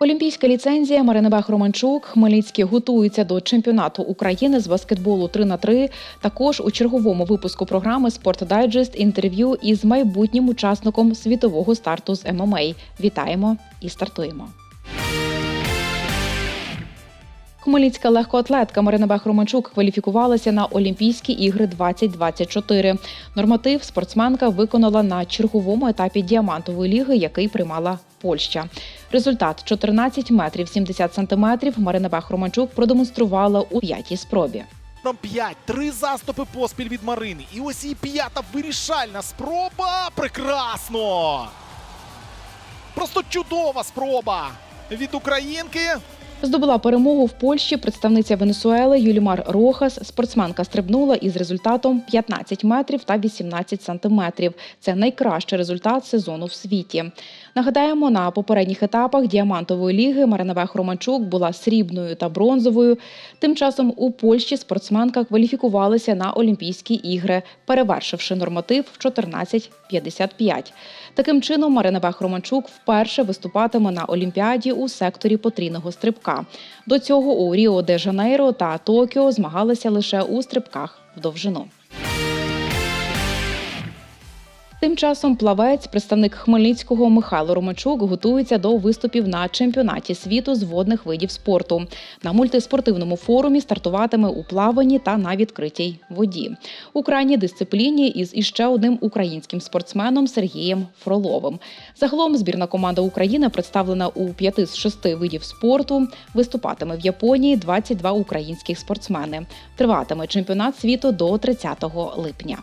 Олімпійська ліцензія Марина Бах Романчук. Хмельницький готується до чемпіонату України з баскетболу 3 на 3 Також у черговому випуску програми Спорт Дайджест інтерв'ю із майбутнім учасником світового старту з ММА. Вітаємо і стартуємо. Хмельницька легкоатлетка Марина Бах Романчук кваліфікувалася на Олімпійські ігри 2024. Норматив спортсменка виконала на черговому етапі діамантової ліги, який приймала Польща. Результат 14 метрів 70 сантиметрів Марина Бах Романчук продемонструвала у п'ятій спробі. Там 5, три заступи поспіль від Марини. І ось і п'ята вирішальна спроба. Прекрасно! Просто чудова спроба від українки. Здобула перемогу в Польщі представниця Венесуели Юлімар Рохас. Спортсменка стрибнула із результатом 15 метрів та 18 сантиметрів. Це найкращий результат сезону в світі. Нагадаємо, на попередніх етапах діамантової ліги Марина Бех Романчук була срібною та бронзовою. Тим часом у Польщі спортсменка кваліфікувалася на Олімпійські ігри, перевершивши норматив в 14.55. Таким чином, Марина Бех Романчук вперше виступатиме на Олімпіаді у секторі потрійного стрибка. До цього у Ріо де Жанейро та Токіо змагалися лише у стрибках в довжину. Тим часом плавець, представник Хмельницького Михайло Романчук, готується до виступів на чемпіонаті світу з водних видів спорту. На мультиспортивному форумі стартуватиме у плаванні та на відкритій воді. У крайній дисципліні із іще одним українським спортсменом Сергієм Фроловим. Загалом збірна команда України представлена у п'яти з шести видів спорту. Виступатиме в Японії 22 українських спортсмени. Триватиме чемпіонат світу до 30 липня.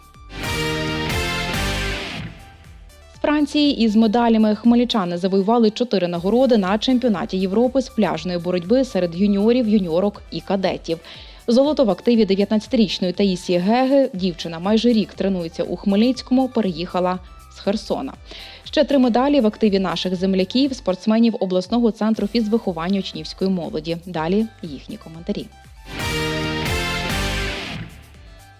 Франції із медалями хмельничани завоювали чотири нагороди на чемпіонаті Європи з пляжної боротьби серед юніорів, юніорок і кадетів. Золото в активі 19-річної Таїсії Геги. Дівчина майже рік тренується у Хмельницькому. Переїхала з Херсона. Ще три медалі в активі наших земляків, спортсменів обласного центру фізвиховання учнівської молоді. Далі їхні коментарі.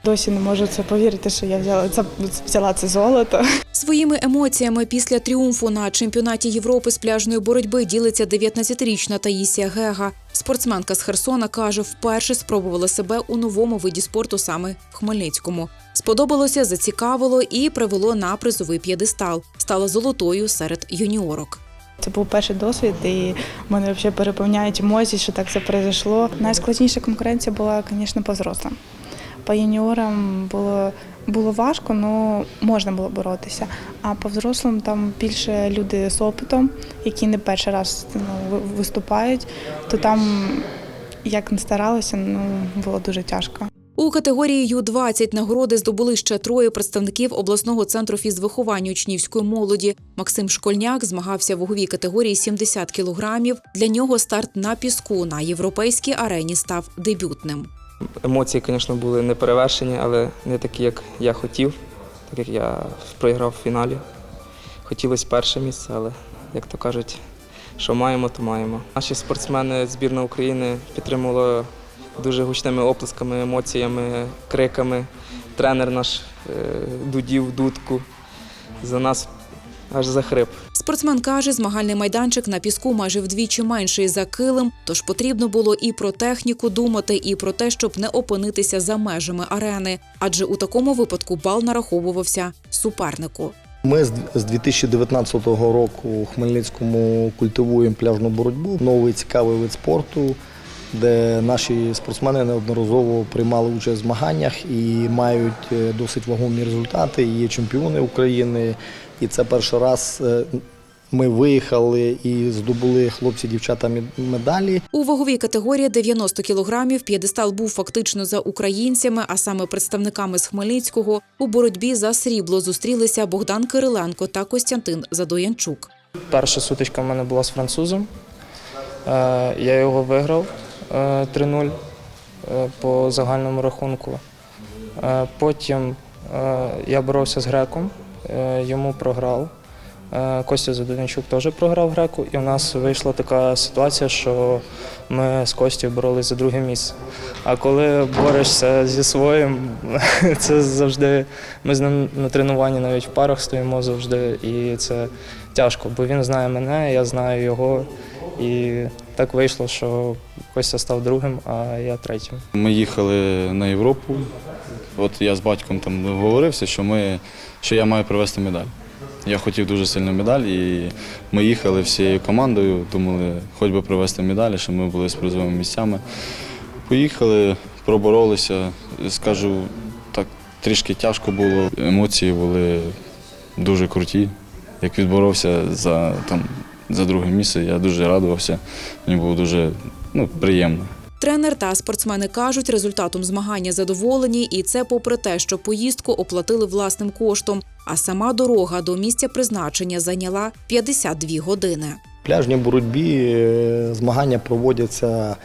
Досі не можу це повірити, що я взяла це взяла це золото. Своїми емоціями після тріумфу на чемпіонаті Європи з пляжної боротьби ділиться 19-річна Таїсія Гега. Спортсменка з Херсона каже, вперше спробувала себе у новому виді спорту саме в Хмельницькому. Сподобалося, зацікавило і привело на призовий п'єдестал. Стала золотою серед юніорок. Це був перший досвід, і мене взагалі переповняють емоції, що так це произошло. Найскладніша конкуренція була, звісно, по взрослим. По юніорам було, було важко, але можна було боротися. А по взрослим там більше люди з опитом, які не перший раз ну, виступають, то там як не старалися, ну було дуже тяжко. У категорії Ю-20 нагороди здобули ще троє представників обласного центру фізвиховання учнівської молоді. Максим Школьняк змагався в ваговій категорії 70 кілограмів. Для нього старт на піску на європейській арені став дебютним. Емоції, звісно, були не перевершені, але не такі, як я хотів, так як я проіграв в фіналі. Хотілося перше місце, але, як то кажуть, що маємо, то маємо. Наші спортсмени збірна України підтримували дуже гучними оплесками, емоціями, криками. Тренер наш е, дудів дудку за нас аж захрип. Спортсмен каже, змагальний майданчик на піску майже вдвічі менший за килим, тож потрібно було і про техніку думати, і про те, щоб не опинитися за межами арени. Адже у такому випадку бал нараховувався супернику. Ми з з 2019 року у Хмельницькому культивуємо пляжну боротьбу, новий цікавий вид спорту, де наші спортсмени неодноразово приймали участь в змаганнях і мають е, досить вагомі результати. І Є чемпіони України. І це перший раз е, ми виїхали і здобули хлопці-дівчата мед- медалі. У ваговій категорії 90 кілограмів п'єдестал був фактично за українцями, а саме представниками з Хмельницького. У боротьбі за срібло зустрілися Богдан Кириленко та Костянтин Задоянчук. Перша сутичка в мене була з французом. Е, Я його виграв 3-0 е, по загальному рахунку. Е, Потім е, я боровся з греком, е, йому програв. Е, Костя Задончук теж програв греку, і у нас вийшла така ситуація, що ми з Костю боролися за друге місце. А коли борешся зі своїм, це завжди. Ми з ним на тренуванні навіть в парах стоїмо завжди, і це тяжко, бо він знає мене, я знаю його. І так вийшло, що Костя став другим, а я третім. Ми їхали на Європу. От я з батьком там говорився, що, ми, що я маю привезти медаль. Я хотів дуже сильно медаль, і ми їхали всією командою, думали, хоч би привезти медалі, щоб ми були з призовими місцями. Поїхали, проборолися. Скажу, так трішки тяжко було. Емоції були дуже круті. Як відборовся за, там, за друге місце, я дуже радувався. Мені було дуже ну, приємно. Тренер та спортсмени кажуть, результатом змагання задоволені, і це попри те, що поїздку оплатили власним коштом, а сама дорога до місця призначення зайняла 52 години. В пляжній боротьбі е, змагання проводяться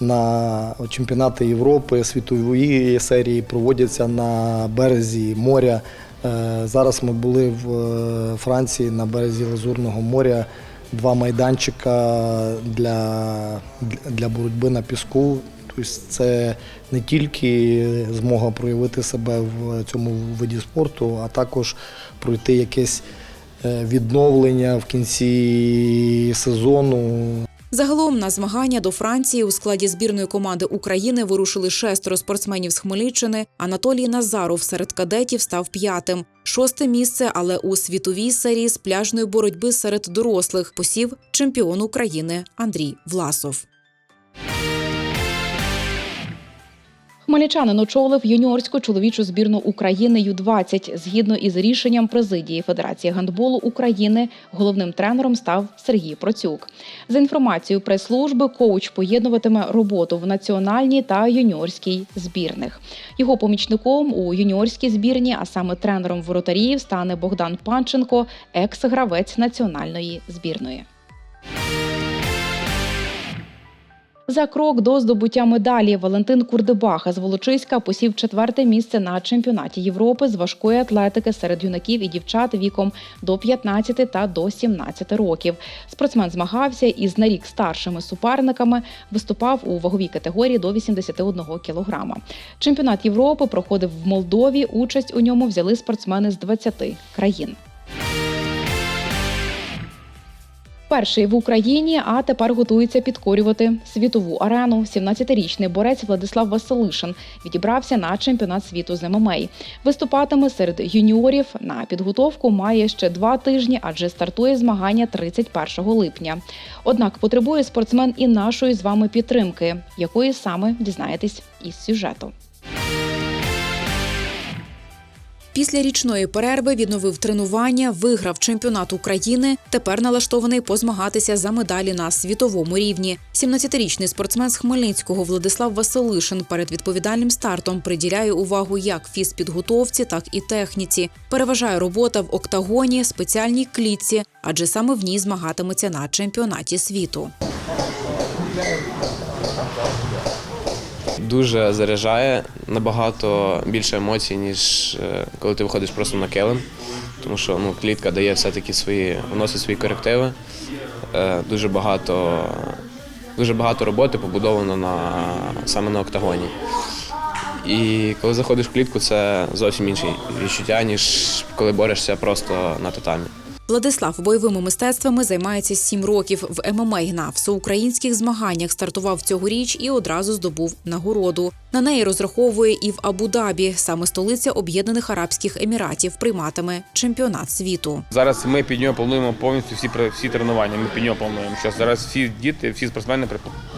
на чемпіонати Європи, світової серії проводяться на березі моря. Е, Зараз ми були в е, Франції на березі Лазурного моря. Два майданчика для, для боротьби на піску. Тобто це не тільки змога проявити себе в цьому виді спорту, а також пройти якесь е, відновлення в кінці сезону. Загалом на змагання до Франції у складі збірної команди України вирушили шестеро спортсменів з Хмельниччини. Анатолій Назаров серед кадетів став п'ятим. Шосте місце, але у світовій серії з пляжної боротьби серед дорослих посів чемпіон України Андрій Власов. Хмельничанин очолив юніорську чоловічу збірну України Ю-20. Згідно із рішенням президії Федерації гандболу України, головним тренером став Сергій Процюк. За інформацією прес-служби, коуч поєднуватиме роботу в національній та юніорській збірних. Його помічником у юніорській збірні, а саме тренером воротарів, стане Богдан Панченко, екс-гравець національної збірної. За крок до здобуття медалі Валентин Курдебаха з Волочиська посів четверте місце на чемпіонаті Європи з важкої атлетики серед юнаків і дівчат віком до 15 та до 17 років. Спортсмен змагався із на рік старшими суперниками, виступав у ваговій категорії до 81 кілограма. Чемпіонат Європи проходив в Молдові. Участь у ньому взяли спортсмени з 20 країн. Перший в Україні, а тепер готується підкорювати світову арену. 17-річний борець Владислав Василишин відібрався на чемпіонат світу з ММА. Виступатиме серед юніорів. На підготовку має ще два тижні, адже стартує змагання 31 липня. Однак потребує спортсмен і нашої з вами підтримки, якої саме дізнаєтесь із сюжету. Після річної перерви відновив тренування, виграв чемпіонат України. Тепер налаштований позмагатися за медалі на світовому рівні. 17-річний спортсмен з Хмельницького Владислав Василишин перед відповідальним стартом приділяє увагу як фізпідготовці, так і техніці. Переважає робота в октагоні, спеціальній клітці, адже саме в ній змагатиметься на чемпіонаті світу. Дуже заряджає набагато більше емоцій, ніж е, коли ти виходиш просто на килим. Тому що ну, клітка дає все-таки свої, вносить свої корективи. Е, Дуже багато, дуже багато роботи побудовано на, саме на октагоні. І коли заходиш в клітку, це зовсім інше відчуття, ніж коли борешся просто на татамі. Владислав бойовими мистецтвами займається сім років. В ММА на всеукраїнських змаганнях стартував цьогоріч і одразу здобув нагороду. На неї розраховує і в Абу-Дабі, саме столиця Об'єднаних Арабських Еміратів, прийматиме чемпіонат світу. Зараз ми під нього плануємо повністю всі всі тренування. Ми під нього плануємо. Що зараз всі діти, всі спортсмени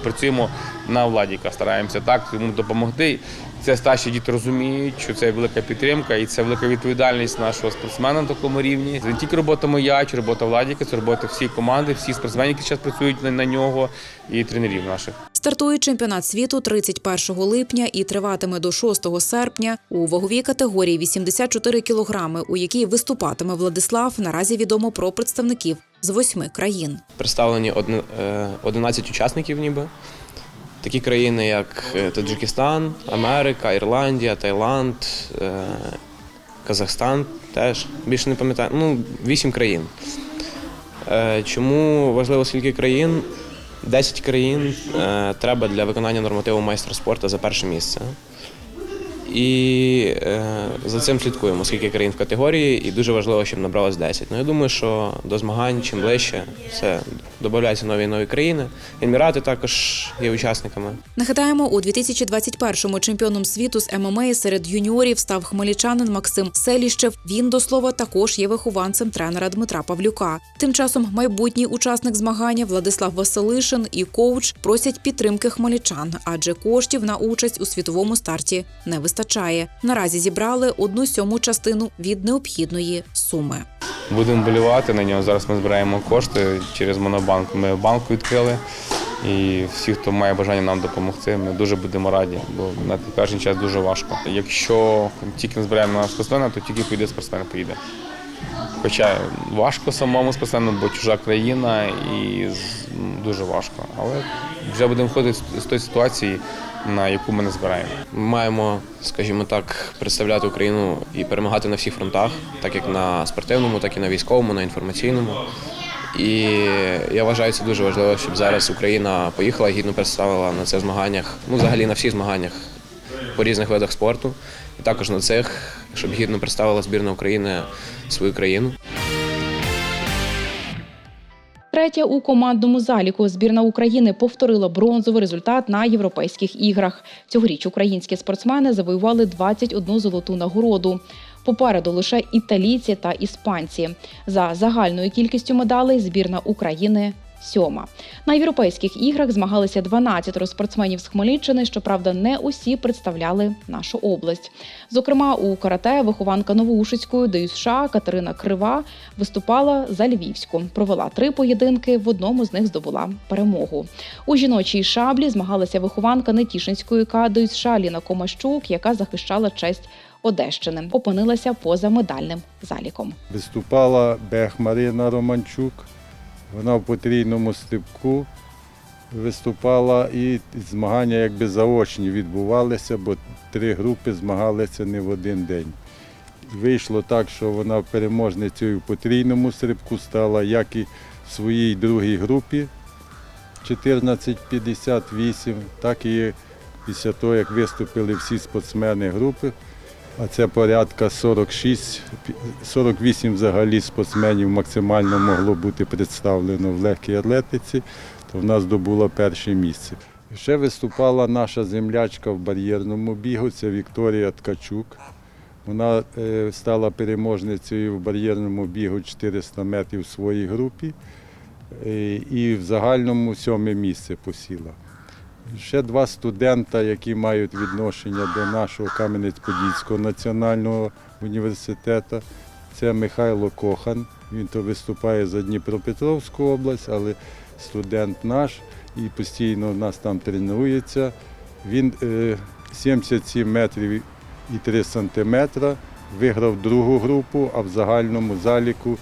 працюємо на Владіка, стараємося так йому допомогти. Це старші діти розуміють, що це велика підтримка і це велика відповідальність нашого спортсмена на такому рівні. Це не тільки робота моя чи робота Владіка, це робота всієї команди, всі спортсмени, які зараз працюють на, на нього, і тренерів наших. Стартує чемпіонат світу 31 липня і триватиме до 6 серпня у ваговій категорії 84 кілограми, у якій виступатиме Владислав. Наразі відомо про представників з восьми країн. Представлені одне- е, 11 учасників ніби. Такі країни, як е, Таджикистан, Америка, Ірландія, Таїланд, е, Казахстан теж. Більше не пам'ятаю. Ну, вісім країн. Е, Чому важливо скільки країн? 10 країн треба для виконання нормативу майстра спорту за перше місце. І е, за цим слідкуємо, скільки країн в категорії, і дуже важливо, щоб набралось 10. Ну я думаю, що до змагань чим ближче, все додаються нові і нові країни. Емірати також є учасниками. Нагадаємо, у 2021-му чемпіоном світу з ММА серед юніорів став хмельничанин Максим Селіщев. Він до слова також є вихованцем тренера Дмитра Павлюка. Тим часом майбутній учасник змагання Владислав Василишин і коуч просять підтримки хмельничан, адже коштів на участь у світовому старті не вистачає. Наразі зібрали одну сьому частину від необхідної суми. Будемо болівати на нього. Зараз ми збираємо кошти через монобанк. Ми банку відкрили. І всі, хто має бажання нам допомогти, ми дуже будемо раді, бо на теперішній час дуже важко. Якщо тільки не збираємо на спортсмена, то тільки поїде спортсмен поїде. Хоча важко самому спортсмену, бо чужа країна і дуже важко. Але вже будемо виходити з- з тої ситуації, на яку ми не збираємо. Ми маємо, скажімо так, представляти Україну і перемагати на всіх фронтах, так як на спортивному, так і на військовому, на інформаційному. І я вважаю, це дуже важливо, щоб зараз Україна поїхала гідно представила на цих змаганнях, ну взагалі на всіх змаганнях по різних видах спорту. І також на цих, щоб гідно представила збірна України свою країну. Третя у командному заліку збірна України повторила бронзовий результат на європейських іграх. Цьогоріч українські спортсмени завоювали 21 золоту нагороду. Попереду лише італійці та іспанці. За загальною кількістю медалей збірна України сьома. На європейських іграх змагалися 12 спортсменів з Хмельниччини. Щоправда, не усі представляли нашу область. Зокрема, у карате вихованка Новоушицької ДЮСШ Катерина Крива виступала за Львівську. Провела три поєдинки. В одному з них здобула перемогу. У жіночій шаблі змагалася вихованка Нетішинської КА ДЮСШ Ліна Комащук, яка захищала честь Одещини. Опинилася поза медальним заліком. Виступала Бех Марина Романчук. Вона в потрійному стрибку виступала і змагання якби заочні відбувалися, бо три групи змагалися не в один день. Вийшло так, що вона переможницею в потрійному стрибку стала, як і в своїй другій групі 1458, так і після того, як виступили всі спортсмени групи. А це порядка 46, 48 взагалі спортсменів максимально могло бути представлено в легкій атлетиці, то в нас добуло перше місце. Ще виступала наша землячка в бар'єрному бігу, це Вікторія Ткачук. Вона е, стала переможницею в бар'єрному бігу 400 метрів в своїй групі е, і в загальному сьоме місце посіла. Ще два студента, які мають відношення до нашого Кам'янець-Подільського національного університету. Це Михайло Кохан. Він то виступає за Дніпропетровську область, але студент наш і постійно в нас там тренується. Він е, 77 метрів і 3 сантиметра, виграв другу групу, а в загальному заліку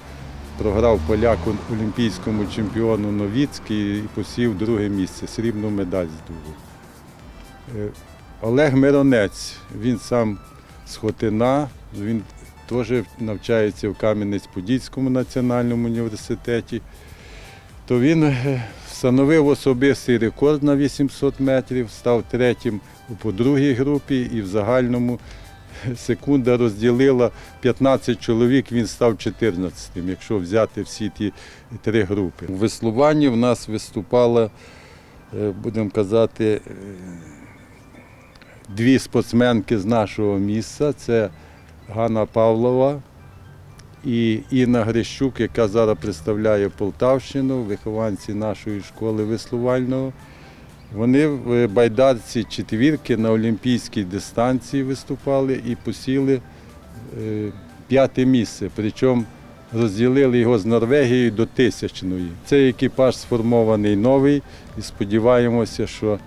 програв поляку олімпійському чемпіону Новіцький і посів друге місце, срібну медаль здобув. Е, Олег Миронець, він сам з Хотина, він теж навчається в Кам'янець-Подільському національному університеті. То він е, встановив особистий рекорд на 800 метрів, став третім по другій групі і в загальному секунда розділила 15 чоловік, він став 14-тим, якщо взяти всі ті три групи. У веслуванні в нас виступало, е, будемо казати, е, дві спортсменки з нашого міста. Це Ганна Павлова і Інна Грищук, яка зараз представляє Полтавщину, вихованці нашої школи веслувального. Вони в байдарці четвірки на олімпійській дистанції виступали і посіли е, п'яте місце. Причому розділили його з Норвегією до тисячної. Цей екіпаж сформований новий і сподіваємося, що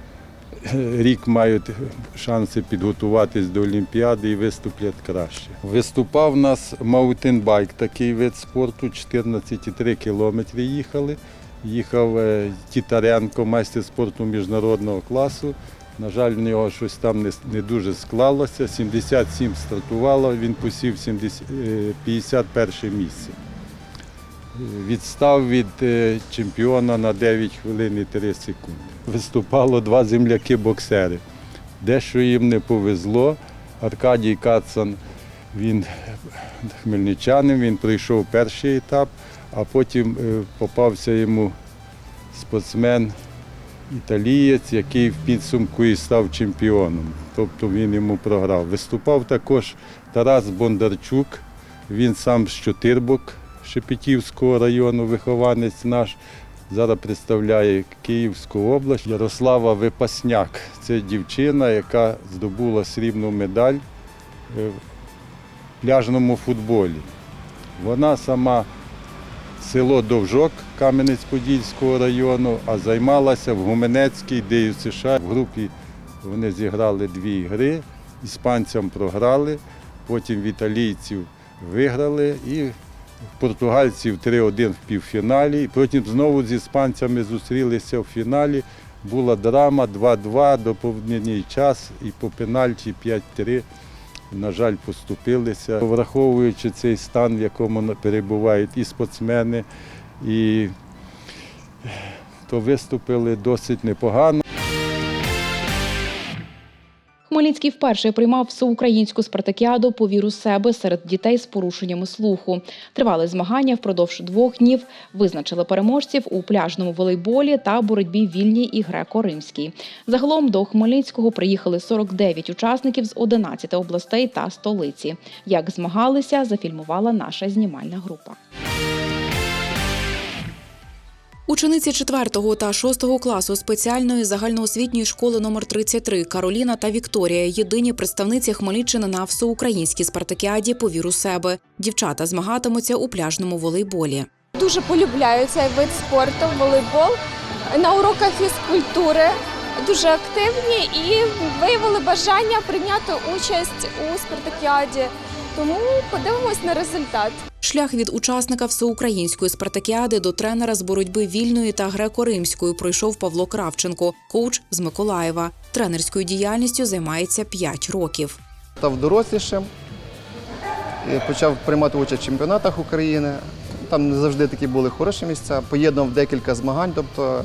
е, рік мають шанси підготуватись до Олімпіади і виступлять краще. Виступав у нас маутинбайк, такий вид спорту, 14,3 кілометри їхали. Їхав е, Тітаренко, майстер спорту міжнародного класу. На жаль, в нього щось там не, дуже склалося. 77 стартувало, він посів 70, е, 51 місце. Відстав від е, чемпіона на 9 хвилин і 3 секунди. Виступало два земляки-боксери. Дещо їм не повезло. Аркадій Кацан, він хмельничанин, він пройшов перший етап, а потім е, попався йому спортсмен італієць, який в підсумку і став чемпіоном. Тобто він йому програв. Виступав також Тарас Бондарчук, він сам з Чотирбок Шепетівського району, вихованець наш. Зараз представляє Київську область. Ярослава Випасняк. Це дівчина, яка здобула срібну медаль е, в пляжному футболі. Вона сама село Довжок Кам'янець-Подільського району, а займалася в Гуменецькій, де в США. В групі вони зіграли дві гри, іспанцям програли, потім в італійців виграли і португальців 3-1 в півфіналі. Потім знову з іспанцями зустрілися в фіналі. Була драма 2-2, доповнений час і по пенальті 5-3. На жаль, поступилися. Враховуючи цей стан, в якому перебувають і спортсмени, і то виступили досить непогано. Хмельницький вперше приймав всеукраїнську спартакіаду по віру себе серед дітей з порушеннями слуху. Тривали змагання впродовж двох днів. Визначили переможців у пляжному волейболі та боротьбі вільній і греко-римській. Загалом до Хмельницького приїхали 49 учасників з 11 областей та столиці. Як змагалися, зафільмувала наша знімальна група. Учениці 4 та 6 класу спеціальної загальноосвітньої школи номер 33 Кароліна та Вікторія єдині представниці Хмельниччини на всеукраїнській спартакіаді по віру себе. Дівчата змагатимуться у пляжному волейболі. Дуже полюбляю цей вид спорту, волейбол. На уроках фізкультури дуже активні і виявили бажання прийняти участь у спартакіаді. Тому подивимось на результат. Шлях від учасника всеукраїнської спартакіади до тренера з боротьби вільної та греко-римської пройшов Павло Кравченко, коуч з Миколаєва. Тренерською діяльністю займається 5 років. став дорослішим, і почав приймати участь в чемпіонатах України. Там не завжди такі були хороші місця. Поєднав декілька змагань, тобто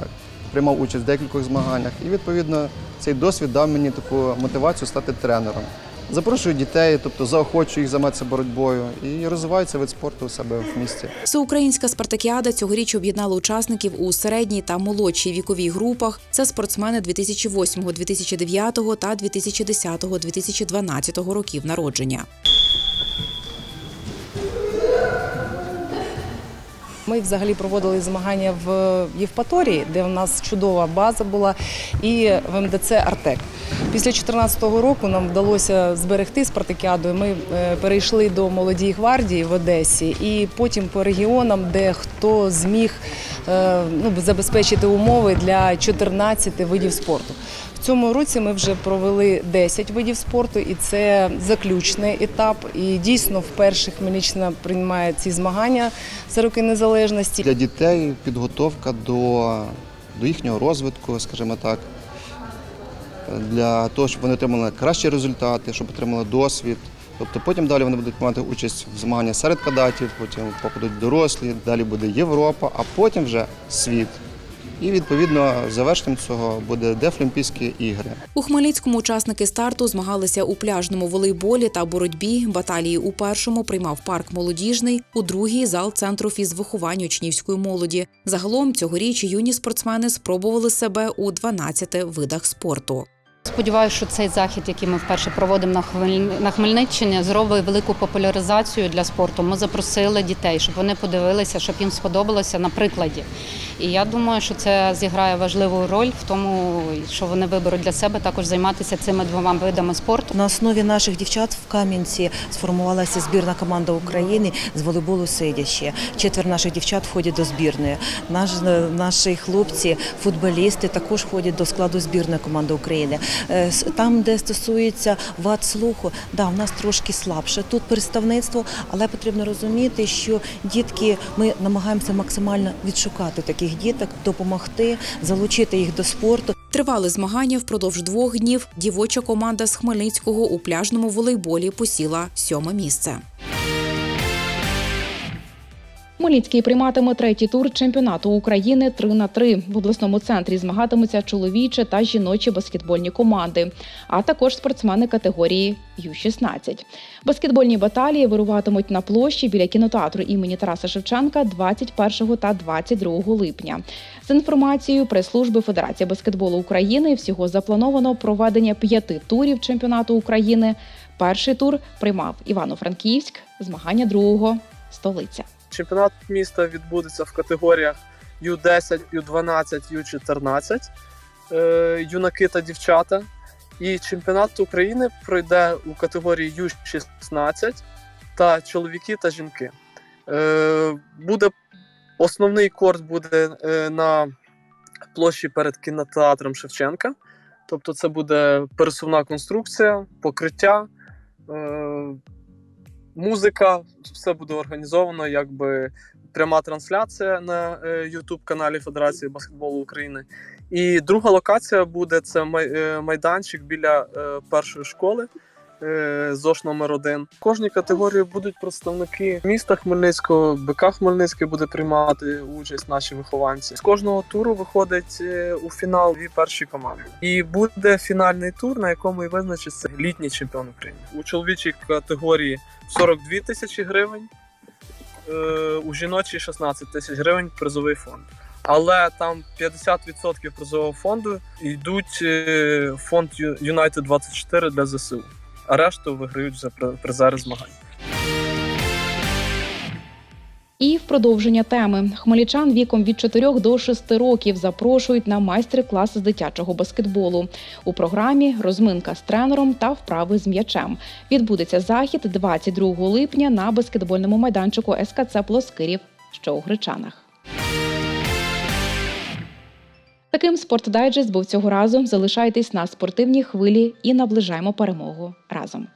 приймав участь в декількох змаганнях. І відповідно цей досвід дав мені таку мотивацію стати тренером. Запрошую дітей, тобто заохочую їх займатися боротьбою і розвивається вид спорту у себе в місті. Всеукраїнська спартакіада цьогоріч об'єднала учасників у середній та молодшій віковій групах. Це спортсмени 2008, 2009 та 2010, 2012 років народження. Ми взагалі проводили змагання в Євпаторії, де у нас чудова база була, і в МДЦ Артек. Після 2014 року нам вдалося зберегти спартакіаду. Ми е, перейшли до молодій гвардії в Одесі, і потім по регіонам, де хто зміг е, ну, забезпечити умови для 14 видів спорту. Цьому році ми вже провели 10 видів спорту, і це заключний етап. І дійсно вперше Хмельниччина приймає ці змагання за роки незалежності. Для дітей підготовка до, до їхнього розвитку, скажімо так, для того, щоб вони отримали кращі результати, щоб отримали досвід. Тобто потім далі вони будуть мати участь в змаганнях серед кадатів, потім попадуть дорослі, далі буде Європа, а потім вже світ. І відповідно завершенням цього буде Дефлімпійські ігри. У Хмельницькому учасники старту змагалися у пляжному волейболі та боротьбі. Баталії у першому приймав парк молодіжний, у другій зал центру фізвиховань учнівської молоді. Загалом цьогоріч юні спортсмени спробували себе у 12 видах спорту. Сподіваюся, що цей захід, який ми вперше проводимо на Хмель- на Хмельниччині, зробить велику популяризацію для спорту. Ми запросили дітей, щоб вони подивилися, щоб їм сподобалося на прикладі. І я думаю, що це зіграє важливу роль в тому, що вони виберуть для себе також займатися цими двома видами спорту. На основі наших дівчат в Кам'янці сформувалася збірна команда України з волейболу сидячи. Четвер наших дівчат входять до збірної. Наш, наші хлопці, футболісти також входять до складу збірної команди України. Е, Там, де стосується вад слуху, да, в нас трошки слабше тут представництво, але потрібно розуміти, що дітки ми намагаємося максимально відшукати таких діток, допомогти, залучити їх до спорту. Тривали змагання впродовж двох днів. Дівоча команда з Хмельницького у пляжному волейболі посіла сьоме місце. Хмельницький прийматиме третій тур чемпіонату України 3 на 3 В обласному центрі змагатимуться чоловічі та жіночі баскетбольні команди, а також спортсмени категорії Ю-16. Баскетбольні баталії вируватимуть на площі біля кінотеатру імені Тараса Шевченка 21 та 22 липня. За інформацією прес-служби Федерації баскетболу України, всього заплановано проведення п'яти турів чемпіонату України. Перший тур приймав Івано-Франківськ, змагання другого столиця. Чемпіонат міста відбудеться в категоріях Ю-10, Ю-12, Ю-14, е, юнаки та дівчата. І чемпіонат України пройде у категорії Ю-16 та чоловіки та жінки. Е, Буде основний корт буде е, на площі перед кінотеатром Шевченка. Тобто, це буде пересувна конструкція, покриття, е, музика, все буде організовано, якби пряма трансляція на е, youtube каналі Федерації баскетболу України. І друга локація буде це е, майданчик біля е, першої школи. Е, ЗОШ номер 1 В кожній категорії будуть представники міста Хмельницького, БК Хмельницький буде приймати участь наші вихованці. З кожного туру виходить е, у фінал дві перші команди. І буде фінальний тур, на якому і визначиться літній чемпіон України. У чоловічій категорії 42 тисячі гривень, е, у жіночій 16 тисяч гривень призовий фонд. Але там 50% призового фонду йдуть фонд United 24 для ЗСУ, а решту виграють вже при- призери змагань. І в продовження теми хмельничан віком від 4 до 6 років запрошують на майстер-клас з дитячого баскетболу. У програмі розминка з тренером та вправи з м'ячем. Відбудеться захід 22 липня на баскетбольному майданчику СКЦ Плоскирів, що у Гречанах. Таким спортдайджест був цього разу. Залишайтесь на спортивній хвилі і наближаємо перемогу разом.